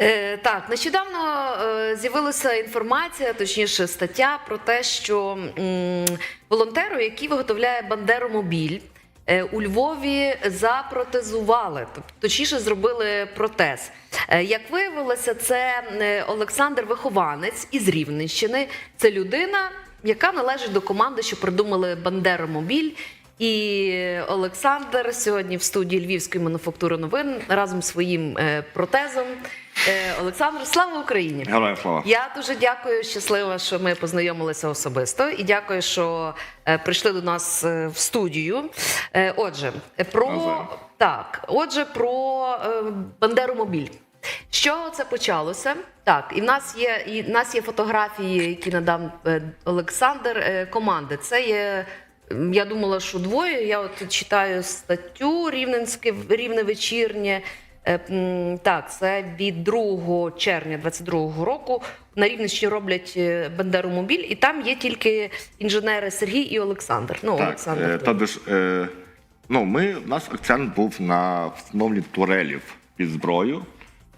Е, так, нещодавно е, з'явилася інформація, точніше, стаття про те, що волонтеру, який виготовляє бандеромобіль, е, у Львові запротезували, точніше, зробили протез. Як виявилося, це Олександр Вихованець із Рівненщини. Це людина, яка належить до команди, що придумали бандеромобіль. І Олександр сьогодні в студії Львівської мануфактури новин разом зі своїм протезом. Е, Олександр, слава Україні! Героям слава. Я дуже дякую, щаслива, що ми познайомилися особисто, і дякую, що е, прийшли до нас е, в студію. Отже, про так, отже, про е, Бандеромобіль. З чого це почалося? Так, і в нас є і в нас є фотографії, які надав Олександр команди. Це є. Я думала, що двоє. Я от читаю статтю Рівненське рівне вечірнє. Е, Так, це від 2 червня 22-го року. На Рівненщині роблять е, Бандеромобіль, і там є тільки інженери Сергій і Олександр. Ну, Так, Олександр. е, тобто ж, е, ну, ми, у нас акцент був на встановленні турелів під зброю.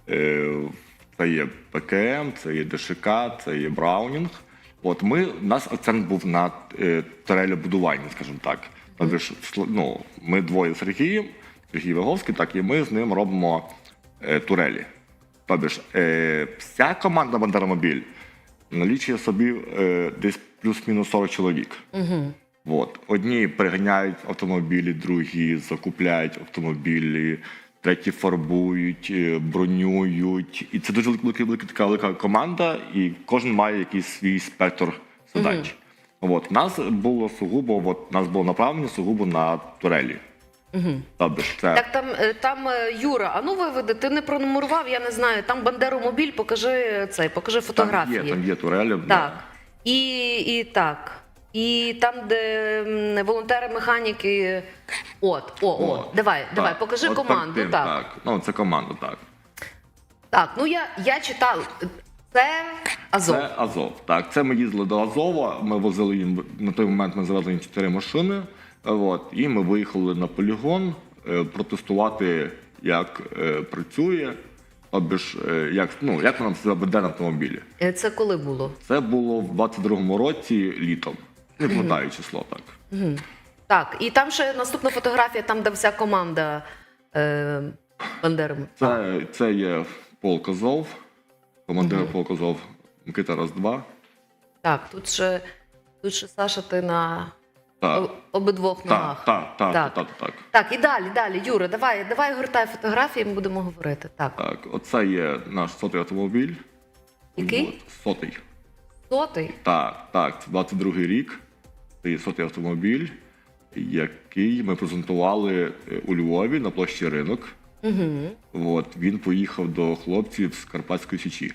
Е, це є ПКМ, це є ДШК, це є Браунінг. От ми, у нас акцент був на е, турелебудуванні, скажімо так. Тобто ну, ми двоє з Сергієм, Сергій Виговський, так і ми з ним робимо е, турелі. Тобто ж, е, вся команда Бандеромобіль налічує собі е, десь плюс-мінус 40 чоловік. От. Одні переганяють автомобілі, другі закупляють автомобілі, треті фарбують, е, бронюють. І це дуже велика, велика така велика команда, і кожен має якийсь свій спектр задач. От. Нас було сугубо, от, нас було направлення сугубо на турелі. Тобто, ж це... Так, там, е, там е, Юра, а ну виведи, ти не пронумерував, я не знаю. Там Бандеромобіль, покажи цей, покажи фотографії. Там є, там є турелі. Так. І, і так. І там, де волонтери-механіки. От, о, о, От, давай, так. давай, покажи От команду. тим, Так, так. Ну, це команда, так. так. Ну я, я читала. Це Азов. Це Азов. Так, це ми їздили до Азова. Ми возили їм на той момент. Ми завезли їм чотири машини. От, і ми виїхали на полігон е, протестувати, як е, працює, або ж е, як ну як нам себе веде на автомобілі. Це коли було? Це було в 22-му році літом. Не пам'ятаю число так. Так, і там ще наступна фотографія, там, де вся команда е, Бандером. Це, це є полк Азов, командир полк Азов Микита Раз-2. Так, тут ще, тут ще Саша, ти на Так. обидвох ногах. Так, так, так, Так. так, так, і далі, далі, Юра, давай, давай гортай фотографії, ми будемо говорити. Так, Так, оце є наш сотий автомобіль. Який? От, сотий. сотий. Так, так, це 22-й рік. Це є сотий автомобіль, який ми презентували е, у Львові на площі ринок. Угу. От, він поїхав до хлопців з Карпатської Січі.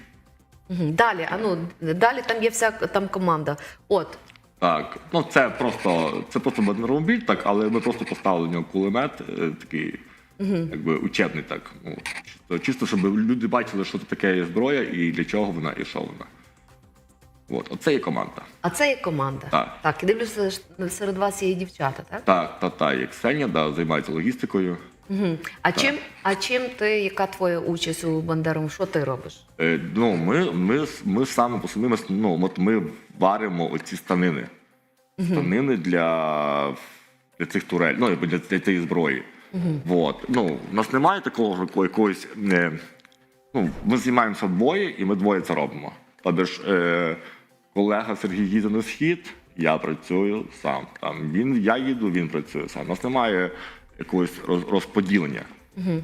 Угу. Далі, а ну, далі там є вся там команда. От, Так, ну це просто це просто бандеромобіль, так, але ми просто поставили в нього кулемет, е, такий, якби учебний, так. Ну, чисто, чисто, щоб люди бачили, що це таке є зброя і для чого вона і що вона. От, оце є команда. а це є команда. Так. Так, і дивлюся, що серед вас є і дівчата, так? Так, та та є Ксенія, да, займається логістикою. Угу. А чим, а чим ти, яка твоя участь у Бандерому? Що ти робиш? Е, ну, ми, ми, ми саме по собі, ми, ну, от ми варимо оці станини. Станини для, для цих турель, ну, для, для цієї зброї. Вот. Ну, у нас немає такого яко- якогось. Не, ну, ми займаємося двоє, і ми двоє це робимо. Тобто ж е, колега Сергій їде на схід, я працюю сам. Там, він, я їду, він працює сам. У нас немає якогось роз, розподілення.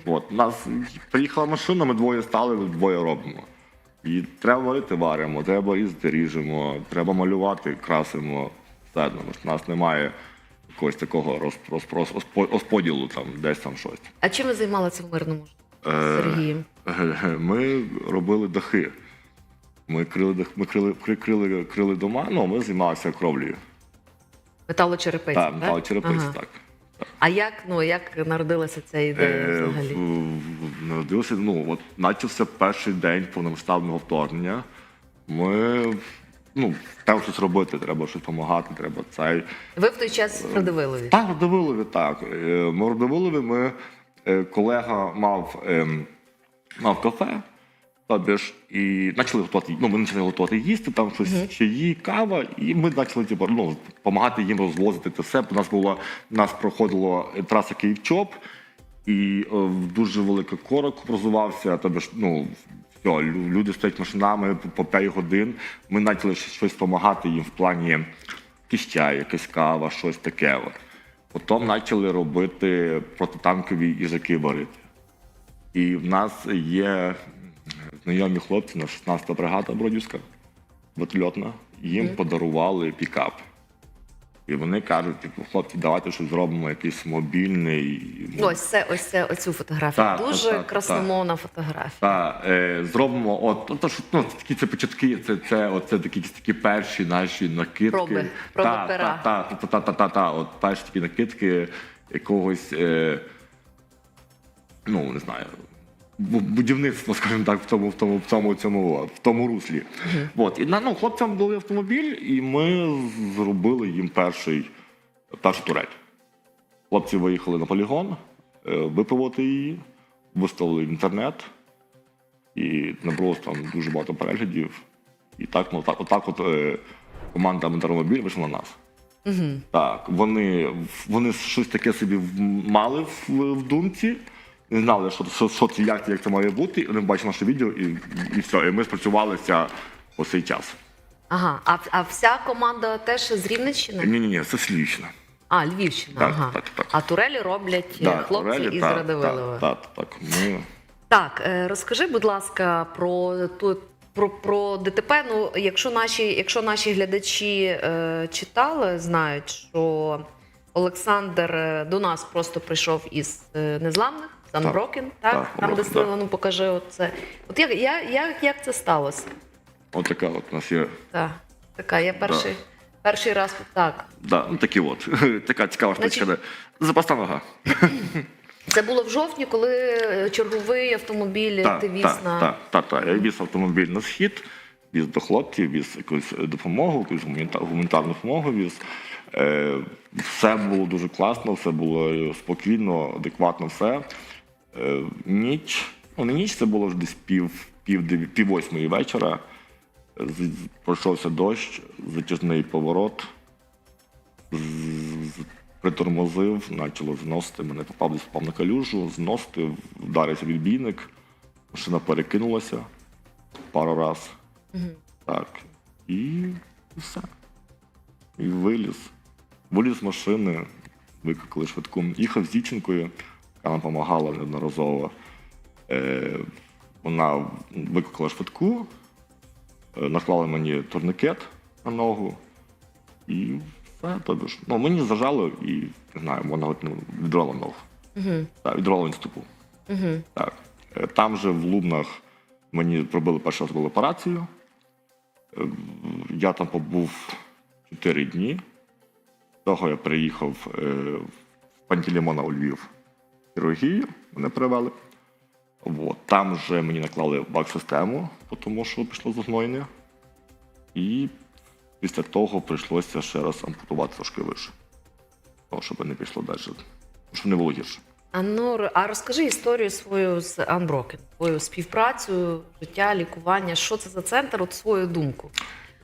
От, у нас приїхала машина, ми двоє стали, двоє робимо. І треба варити, варимо, треба різати, ріжемо, треба малювати, красимо. Все одно, у нас немає якогось такого роз, роз, роз, розподілу там, десь там щось. А чим ви займалися в мирному Е, Сергієм? Ми робили дахи. Ми крили, дах- ми крили, крили, крили дома, ну а ми займалися кровлею. Металочерепиці, Так, так? металочерепиця, Ага. так. А як, ну, як народилася ця ідея Е, взагалі? в- ну, от почався перший день повномасштабного вторгнення. Ми, ну, треба щось робити, треба щось допомагати, треба цей. Ви в той час в Радивилові? Так, в Радивилові, так. Е, Ми в Радивилові, ми, е, колега мав, ем, мав кафе, Тобі ж і почали готувати, ну, ми почали готувати їсти, там щось чаї, кава, і ми почали типу, ну, допомагати їм розвозити це все. У нас було, нас проходило траса Київ-Чоп, і е, дуже великий корок розвивався. Тобі ж, ну, все, люди стоять машинами по- по 5 годин. Ми почали щось допомагати їм в плані чай, якась кава, щось таке. От. Потім почали робити протитанкові їжаки варити. І в нас є знайомі хлопці, на 16-та бригада Бродівська, вертольотна, їм подарували пікап. І вони кажуть, типу, хлопці, давайте щось зробимо якийсь мобільний. ну, Ось це, ось це, оцю фотографію. Так, Дуже так, красномовна фотографія. Та, е, зробимо, от, ну, то, що, ну, це такі це початки, це, це, от, це такі, такі перші наші накидки. Проби, проби та, пера. Та, та, та, та, та, та, та, от перші такі накидки якогось, е, ну, не знаю, бу- будівництва, скажімо так, в тому, в тому, в тому, цьому, в тому руслі. От, і ну, хлопцям дали автомобіль, і ми зробили їм перший, першу турель. Хлопці виїхали на полігон, е, випробувати її, виставили в інтернет, і набралось там дуже багато переглядів. І так, ну, так, отак от е, команда Монтеромобіль вийшла на нас. Так, вони, вони щось таке собі мали в, в думці, не знали, що, що, що це, як, це, як це має бути, і вони бачили наше відео, і, і все. І ми спрацювалися по цей час. Ага, а, а вся команда теж з Рівненщини? Ні, ні, ні, це Слівщина. А, Львівщина, Так, ага. так, так. А турелі роблять е, хлопці Орелі, із так, Радивилова. Так, так, так. Ми Так, е, розкажи, будь ласка, про ту. Про, про ДТП, ну якщо наші, якщо наші глядачі е, читали, знають, що Олександр е, до нас просто прийшов із е, незламних, Санброкен, так, так, там де Unbroken, слила, так. ну покажи оце. От як, як, як, як це сталося? от така от у нас є. Так, така, я перший, перший раз так. Да, ну такі от. Така цікава Значить- штучка. де Запасна нога. Це було в жовтні, коли е, черговий автомобіль Так, ти віз так, на так, так, так. Я віз автомобіль на схід, віз до хлопців, віз якусь допомогу, якусь гуманіта- гуманітарну допомогу віз. Е, все було дуже класно, все було спокійно, адекватно все. Е, ніч, ну не ніч, це було вже десь пів, пів, пів восьмої вечора. З- з- Пройшовся дощ, затяжний поворот. З- з- Притормозив, почало зносити. Мене попав десь впав на калюжу, зносити, вдарився відбійник, машина перекинулася пару раз. Так. І все. І виліз. Виліз з машини, викликали швидку. Їхав з дівчинкою, яка нам допомагала неодноразово. Е, вона викликала швидку, е, наклала мені турникет на ногу. І все, тобі ж. Ну, мені зажало і не знаю, вона ну, відрала ногу. Угу. Так, відрала інступу. Угу. Так. Е, Там же в Лубнах мені пробили перший раз операцію. Е, Я там побув 4 дні. Того я приїхав е, в Пантелеймона у Львів хірургію, мене привели. От. Там вже мені наклали бак-систему, тому що пішло загноєння. І після того прийшлося ще раз ампутувати трошки вище. Того, щоб не пішло далі. Щоб не було гірше. А ну а розкажи історію свою з Unbroken, твою співпрацю, життя, лікування. Що це за центр? От свою думку,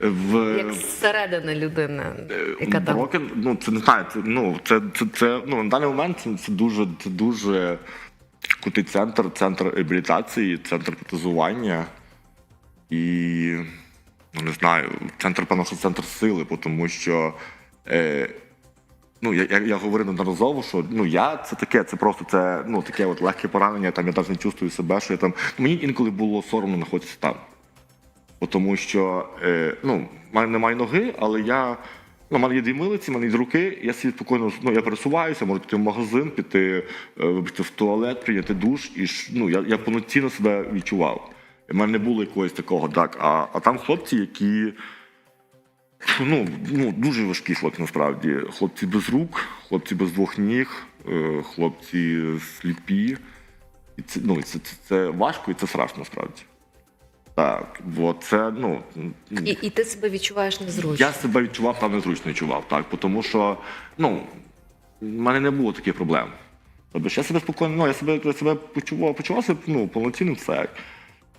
В... як зсередини людини, яка там Брокен, ну це не знаю, це ну це, це, це ну на даний момент це, це дуже це дуже крутий центр, центр реабілітації, центр протезування і ну не знаю, центр певно, що центр сили, тому що. Е, Ну, я, я, я говорив неодноразово, що ну я це таке, це просто це ну таке от легке поранення. Там я навіть не чувствую себе, що я там. Мені інколи було соромно знаходитися там. Тому що е, ну, немає ноги, але я. Ну, в мене є дві милиці, в мене є руки, я собі спокійно ну, я пересуваюся, можу піти в магазин, піти вибачте, в туалет, прийняти душ, і ну, я, я повноцінно себе відчував. У мене не було якогось такого, так. А, а там хлопці, які ну, ну, дуже важкі хлопці насправді. Хлопці без рук, хлопці без двох ніг, е, хлопці сліпі. І це, ну, це, це, це важко і це страшно насправді. Так, бо це, ну. і, і ти себе відчуваєш незручно. Я себе відчував там незручно відчував, так, тому що ну, в мене не було таких проблем. Тобто я себе спокійно, ну, я себе, я себе почував, почував себе ну, повноцінним все.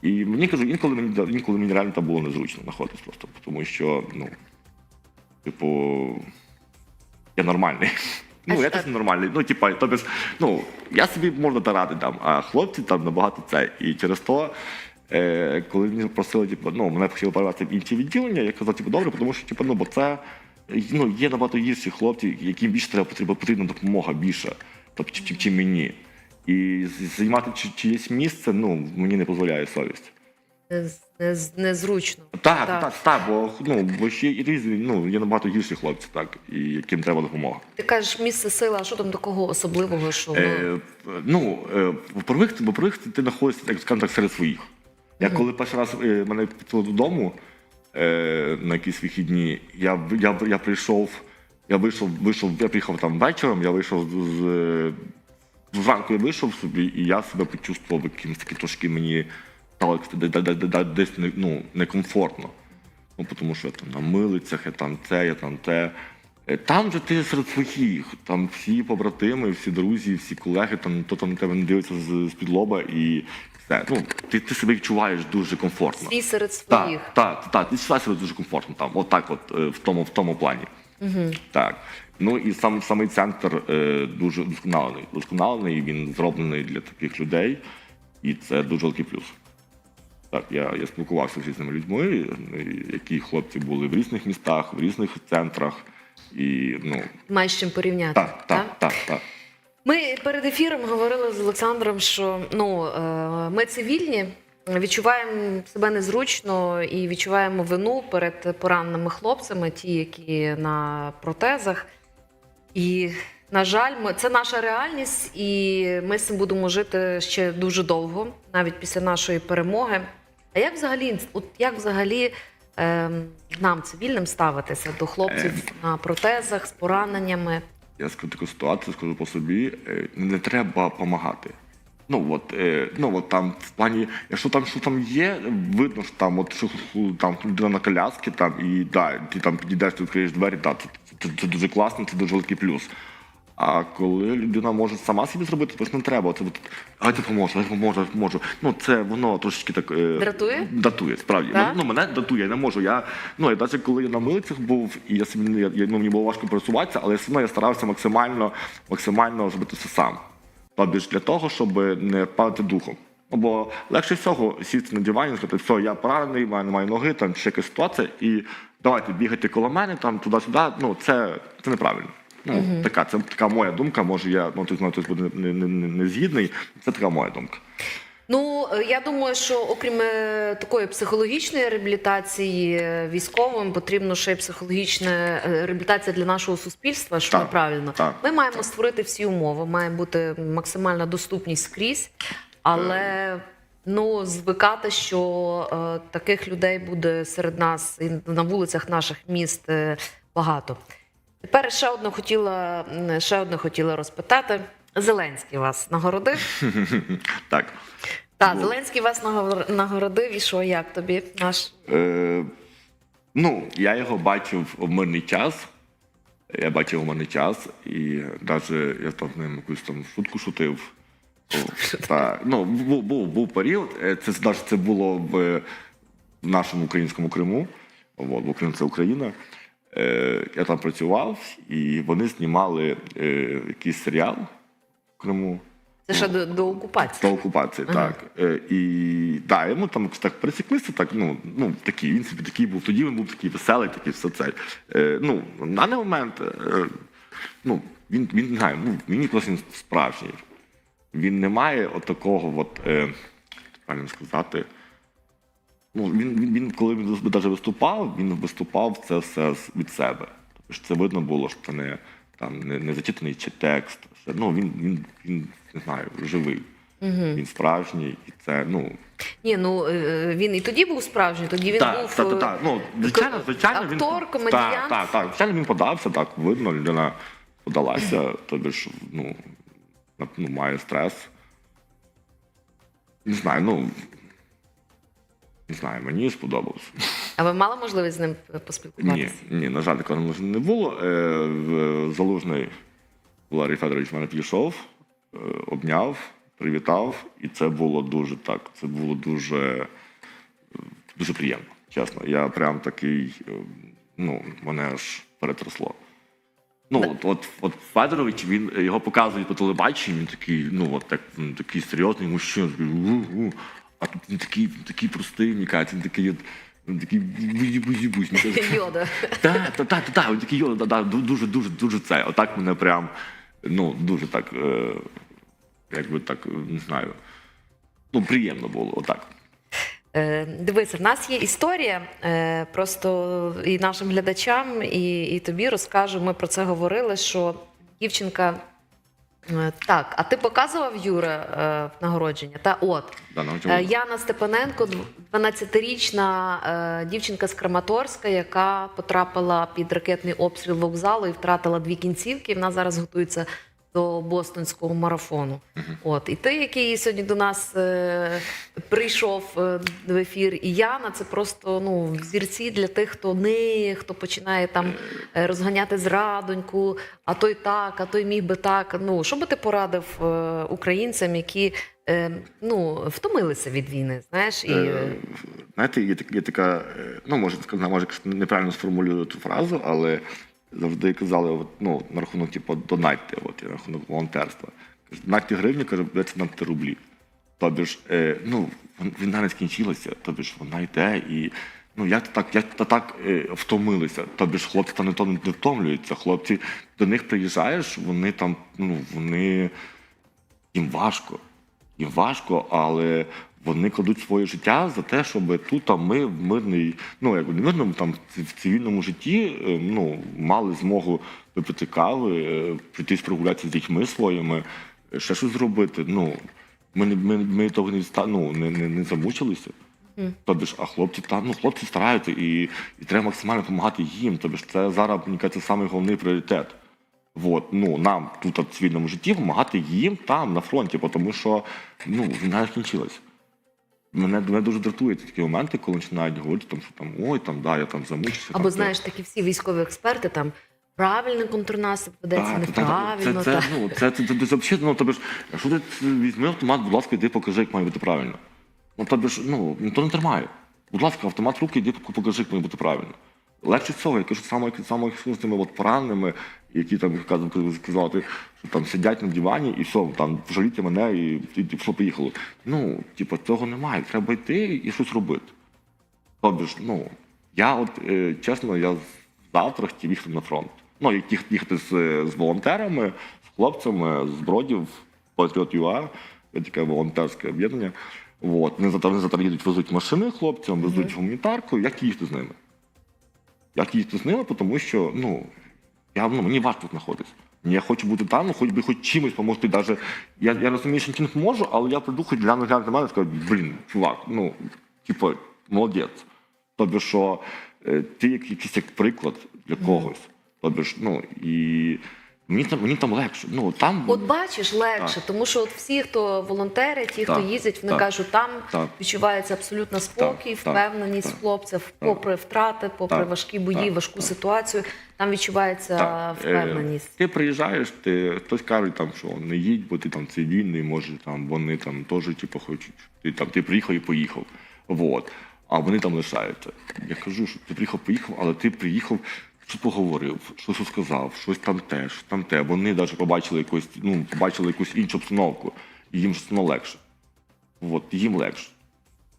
І мені кажу, інколи мені інколи мені реально там було незручно знаходитись просто, тому що, ну, типу, я нормальний. А Ну, я теж нормальний. Ну, типа, тобто, ну, я собі можна та ради дам, а хлопці там набагато це. І через то, е, коли мені просили, типу, ну, мене хотіли перевести в інші відділення, я казав, типу, добре, тому що, типу, ну, бо це ну, є набагато гірші хлопці, яким більше треба потрібна, потрібна допомога більше, тобто, чим, чим мені. І займати чи- чиєсь місце, ну, мені не дозволяє совість. Не- не- Незручно. Так, так, так, бо ну бо ще і різні, ну є набагато гірші хлопці, так, і яким треба допомога. Ти кажеш, місце сили, а що там такого особливого, що Е, ну, е, во-первых, ти- ти, ти знаходишся, як скажімо так, серед своїх. Я коли перший раз е, мене підписали додому е, на якісь вихідні, я, я, я прийшов, я вийшов, вийшов, я приїхав там вечором, я вийшов з. з Зранку я вийшов собі, і я себе почувствував якимось таким трошки мені стало де- де- де- де- де- десь ну, некомфортно. Ну, тому що я там на милицях, я там це, я там те. Е, Там же ти серед своїх, там всі побратими, всі друзі, всі колеги, там хто там на тебе не дивиться з, з-під лоба і все. Ну, ти, ти себе відчуваєш дуже комфортно. свій серед своїх. Так, так, так, ти відчуваєш себе дуже комфортно там, отак, от, е, в тому, в тому плані. Угу. Так. Ну і сам самий центр е, дуже досконалений. Досконалений, він зроблений для таких людей, і це дуже великий плюс. Так, я, я спілкувався з різними людьми, які хлопці були в різних містах, в різних центрах. І ну Маєш з чим порівняти. так, так, так, так. Ми перед ефіром говорили з Олександром, що ну е, ми цивільні, відчуваємо себе незручно і відчуваємо вину перед пораненими хлопцями, ті, які на протезах. І, на жаль, ми, це наша реальність, і ми з цим будемо жити ще дуже довго, навіть після нашої перемоги. А як взагалі, от як взагалі нам, цивільним, ставитися до хлопців на протезах з пораненнями? Я скажу таку ситуацію, скажу по собі, е, не треба допомагати. Ну от, е, ну от там в плані, якщо там що там є, видно, що там от що що там людина на коляски, там і да, ти там підійдеш, ти відкриєш двері, да, це, це, це дуже класно, це дуже великий плюс. А коли людина може сама собі зробити, то ж не треба. Це а допоможу, я допоможу, я допоможу. Ну це воно трошечки так е, Дратує? Датує, справді. Так? Ну, мене датує, я не можу. Я, ну, я навіть коли я на милицях був, і я собі я, ну, мені було важко пересуватися, але все одно я старався максимально, максимально зробити це сам. Тобто для того, щоб не падати духом. Ну, бо легше всього сісти на дивані і сказати, все, я поранений, мене немає ноги, там ще якась ситуація, і давайте бігати коло мене, там туди-сюди. Ну, це, це неправильно. Ну, така, це така моя думка. Може, я ну, хтось, хтось буде не, не, не, не згідний. Це така моя думка. Ну я думаю, що окрім е, такої психологічної реабілітації е, військовим, потрібно ще й психологічна е, реабілітація для нашого суспільства, що Так, неправильно. так, Ми маємо створити всі умови, має бути максимальна доступність скрізь, але ну звикати, що е, таких людей буде серед нас і на вулицях наших міст е, багато. Тепер ще одне хотіла ще одне хотіла розпитати. Зеленський вас нагородив. Так. Так, Зеленський вас нагор- нагородив, і що, як тобі наш? Е, ну, я його бачив в мирний час. Я бачив у мирний час, і навіть я там з ним якусь там шутку шутив. Та, ну, був, був, був період. е, Це, навіть це було в, нашому українському Криму. От, Крим це Україна. Е, я там працював, і вони знімали е, якийсь серіал в Криму. Це ще до, до окупації. До окупації, Ага. так. Е, і да, йому там так пересіклися, так, ну, ну такий, він собі такий був. Тоді він був такий веселий, такий все це. Е, ну, на даний момент, е, ну, він, він не знаю, ну, мені просто він справжній. Він не має отакого, от, е, як правильно сказати. Ну, він, він, він, коли він навіть виступав, він виступав це все від себе. Тобто це видно було, що це не, там, не, не зачитаний чи текст. Що, ну, він, він, він, не знаю, живий. Він справжній, і це, ну. Ні, ну е, він і тоді був справжній, тоді він так, був так, е, так, так. Ну, звичайно, звичайно, він. актор, комедіант. Так, так, так. Звичайно, він подався, так, видно, людина подалася, тобі ж, ну, ну, має стрес. Не знаю, ну. Не знаю, мені сподобалося. А ви мали можливість з ним поспілкуватися? ні, ні, на жаль, такого можливо не було. Е, Залужний Валерій Федорович мене підійшов, е, обняв, привітав, і це було дуже так. Це було дуже, дуже приємно, чесно. Я прям такий, е, ну, мене аж перетрясло. Ну, от, от, от Федорович, він його показують по телебаченню, він такий, ну, от так, такий серйозний мужчина. А тут він такий, він такий простий, мені кажуть, він такий, от, він такий бузі-бузі-бузь. мені кажуть, Йода. так, так, так, так, він такий, «Йо, да, да, дуже, дуже, дуже це. Отак мене прям, ну, дуже так, е, якби так, е, не знаю. Ну, приємно було, отак. Е, Дивися, в нас є історія. е, Просто і нашим глядачам, і, і тобі розкажу. Ми про це говорили, що дівчинка. Е, Так, а ти показував Юра е, нагородження? Та от Е? Яна Степаненко, дв- 12-річна е, дівчинка з Краматорська, яка потрапила під ракетний обстріл вокзалу і втратила дві кінцівки. Вона зараз готується до бостонського марафону. От і ти, який сьогодні до нас е, прийшов е, в ефір, і Яна, це просто ну зірці для тих, хто ниє, хто починає там е, розганяти зрадоньку, а той так, а той міг би так. Ну що би ти порадив е, українцям, які е, ну втомилися від війни, знаєш, і Е, Знаєте, є, так- є така, е, ну, може, сказати, може неправильно сформулюю цю фразу, але завжди казали, от, ну, на рахунок, типу, донатьте, от, на рахунок волонтерства. Донатьте гривні, каже, будете донатити рублі. Тобі ж, е, ну, війна не скінчилася, тобі ж вона йде і. Ну, як так, як так е, втомилися. Тобі ж хлопці там не то не втомлюються. Хлопці до них приїжджаєш, вони там, ну, вони їм важко. Їм важко, але вони кладуть своє життя за те, щоб тут там ми в мирній, ну як не мирному, там в цивільному житті е, ну, мали змогу випити кави, е, прогулятися з дітьми своїми, ще щось зробити. Ну, ми, не- ми, ми того не, відста- ну, не, не, не замучилися. Тобі ж, а хлопці там, ну хлопці стараються і, і треба максимально допомагати їм. Тобі ж це зараз, мені кажеться, самий головний пріоритет. Вот, ну, нам тут в цивільному житті допомагати їм там, на фронті, тому що ну, війна не скінчилась. Мене, мене дуже дратує такі моменти, коли починають говорити, там, що там, ой, там, да, я там замучився. або там, знаєш, такі всі військові експерти там правильний контрнаступ ведеться, Так, неправильно. Це, це, ну, це, це, це, це, взагалі, ну, тобі ж, якщо ти візьми автомат, будь ласка, йди покажи, як має бути правильно. Ну, тобі ж, ну, ніхто не тримає. Будь ласка, автомат в руки, йди покажи, як має бути правильно. Легше цього, я кажу, саме, саме з тими от пораненими, які там, що там сидять на дивані і все, там, жалійте мене і, і, і все поїхало. Ну, типу, цього немає. Треба йти і щось робити. Тобі ж, ну, я от, е, чесно, я завтра хотів їхати на фронт. Ну, їхати з, з волонтерами, з хлопцями, з бродів, Patriot UA, є таке волонтерське об'єднання. От. Вони завтра, вони завтра їдуть, везуть машини хлопцям, везуть гуманітарку. Як їхати з ними? Як їхати з ними, тому що, ну, я, ну, мені важко тут знаходитися. Я хочу бути там, ну, хоч би хоч чимось допомогти. Даже, я, я розумію, що нічим не можу, але я прийду, хоч гляну, гляну на мене і скажу, блін, чувак, ну, типу, молодець. Тобі що е, ти як якийсь як приклад для когось. Тобі ж, ну, і мені там, мені там легше. Ну, там, От бачиш легше, Так. тому що от всі, хто волонтери, ті, хто Так, їздять, вони так, кажуть, там так. відчувається абсолютно спокій, Так, впевненість так. хлопців, попри втрати, попри Так, важкі бої, так, важку так. ситуацію. Там відчувається Так, е, впевненість. Ти приїжджаєш, ти хтось каже, там, що не їдь, бо ти там цивільний, може там вони там теж типу, хочуть. Ти там ти приїхав і поїхав. Вот. А вони там лишаються. Я кажу, що ти приїхав, поїхав, але ти приїхав, що поговорив, щось сказав, щось там те, щось там те. Вони навіть побачили якусь, ну, побачили якусь іншу обстановку, і їм ж легше. От, їм легше.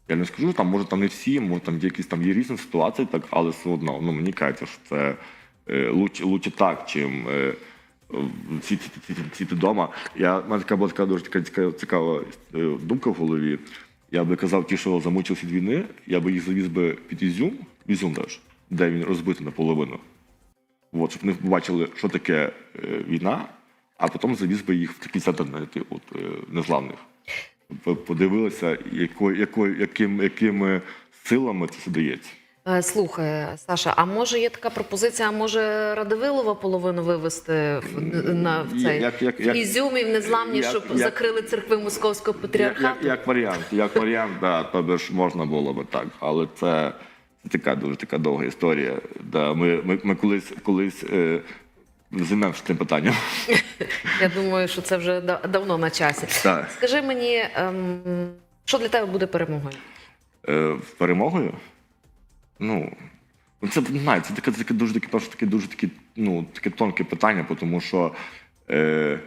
Я не скажу, там може там не всі, може там якісь там є різні ситуації, так, але все одно, ну мені кажеться, що це е, лучше, лучше так, чим е, ці, ці, вдома. Я, в мене така була така дуже така цікава, е, думка в голові. Я би казав, ті, що замучилися від війни, я би їх завіз би під Ізюм, Ізюм теж, де він розбитий наполовину. От, щоб вони побачили, що таке е, війна, а потім завіз би їх в такий центр знаєте, от, е, незламних. Подивилися, яко, яко, яким, якими силами це все дається. Е, Слухай, Саша, а може є така пропозиція, а може Радивилова половину вивезти в, на в цей Як- як- в як- Ізюмі в незламні, як- щоб як- закрили церкви московського патріархату? як, як варіант, як варіант, да, тобі ж можна було би так, але це така дуже така довга історія. Да, ми, ми, ми колись, колись е, займемося цим питанням. Я думаю, що це вже да- давно на часі. Так. Скажи мені, ем, що для тебе буде перемогою? Е, перемогою? Ну, ну, це не знаю, це таке, таке дуже таке, перше, таке дуже таке, ну, таке тонке питання, тому що е,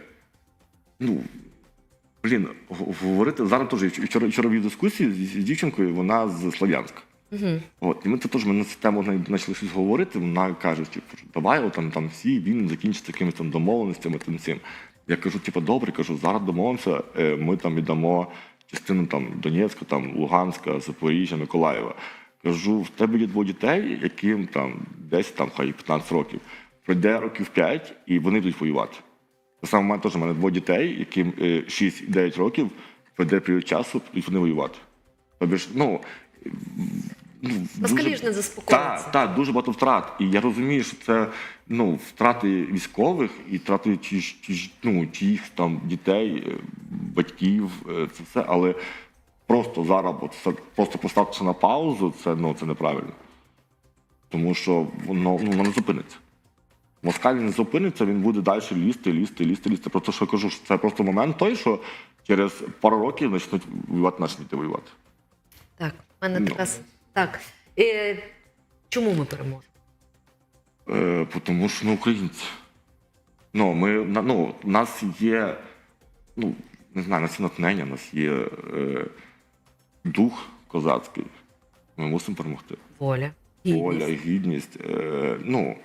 ну, блін, г- говорити зараз теж вчора, вчора вів дискусії з, з дівчинкою, вона з Слов'янська. Угу. От, і ми це теж ми на цю тему почали щось говорити. Вона каже, типу, що давай от, там, там всі війни закінчаться якимись там домовленостями тим цим. Я кажу, типу, добре, кажу, зараз домовимося, е, ми там віддамо частину там Донецька, там Луганська, Запоріжжя, Миколаєва. Кажу, в тебе є двоє дітей, яким там десь там хай 15 років. Пройде років 5 і вони будуть воювати. Так само в мене теж в мене двоє дітей, яким е, 6 і 9 років, пройде період часу, і вони воювати. Тобто, ж, ну, Москалі ж не заспокоїться. Так, так, дуже багато втрат. І я розумію, що це ну, втрати військових і втрати ті, ж, ну, тих там дітей, е, батьків, е, це все, але просто зараз це, просто поставитися на паузу, це, ну, це неправильно. Тому що воно, ну, воно не зупиниться. Москаль не зупиниться, він буде далі лізти, лізти, лізти, лізти. Просто що я кажу, що це просто момент той, що через пару років почнуть воювати діти воювати. Так, в мене Ну. така. Так. Е, чому ми переможемо? Е, тому що ми українці. Ну, ми, ну, у нас є, ну, не знаю, у нас є натхнення, у нас є е, дух козацький. Ми мусимо перемогти. Воля. Воля, гідність. гідність. Е, ну,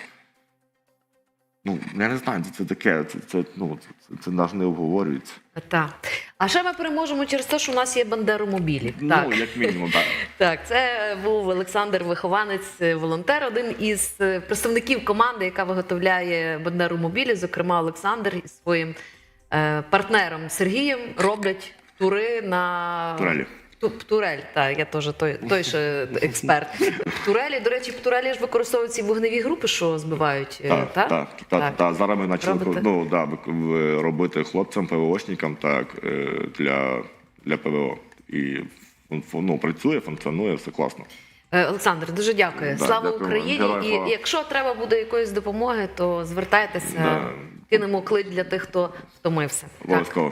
ну, я не знаю, це, таке, це, це, ну, це, це, це навіть не обговорюється. Так. А ще ми переможемо через те, що у нас є бандеромобілі. Ну, Так. як мінімум, так. Так, це був Олександр Вихованець, е, волонтер, один із е, представників команди, яка виготовляє бандеромобілі. Зокрема, Олександр із своїм е, партнером Сергієм роблять тури на Турелі. Ту- Птурель, так, я теж той, той ще експерт. Птурелі, до речі, птурелі ж використовують ці вогневі групи, що збивають. е, Так, та? так, так, так, Зараз ми почали ну, да, робити хлопцям, ПВОшникам так, е, для, для ПВО. І ну, працює, функціонує, все класно. Е, Олександр, дуже дякую. Да, Слава дякую. Україні! Героям І якщо треба буде якоїсь допомоги, то звертайтеся, Да. кинемо клич для тих, хто втомився. Так. Обов'язково.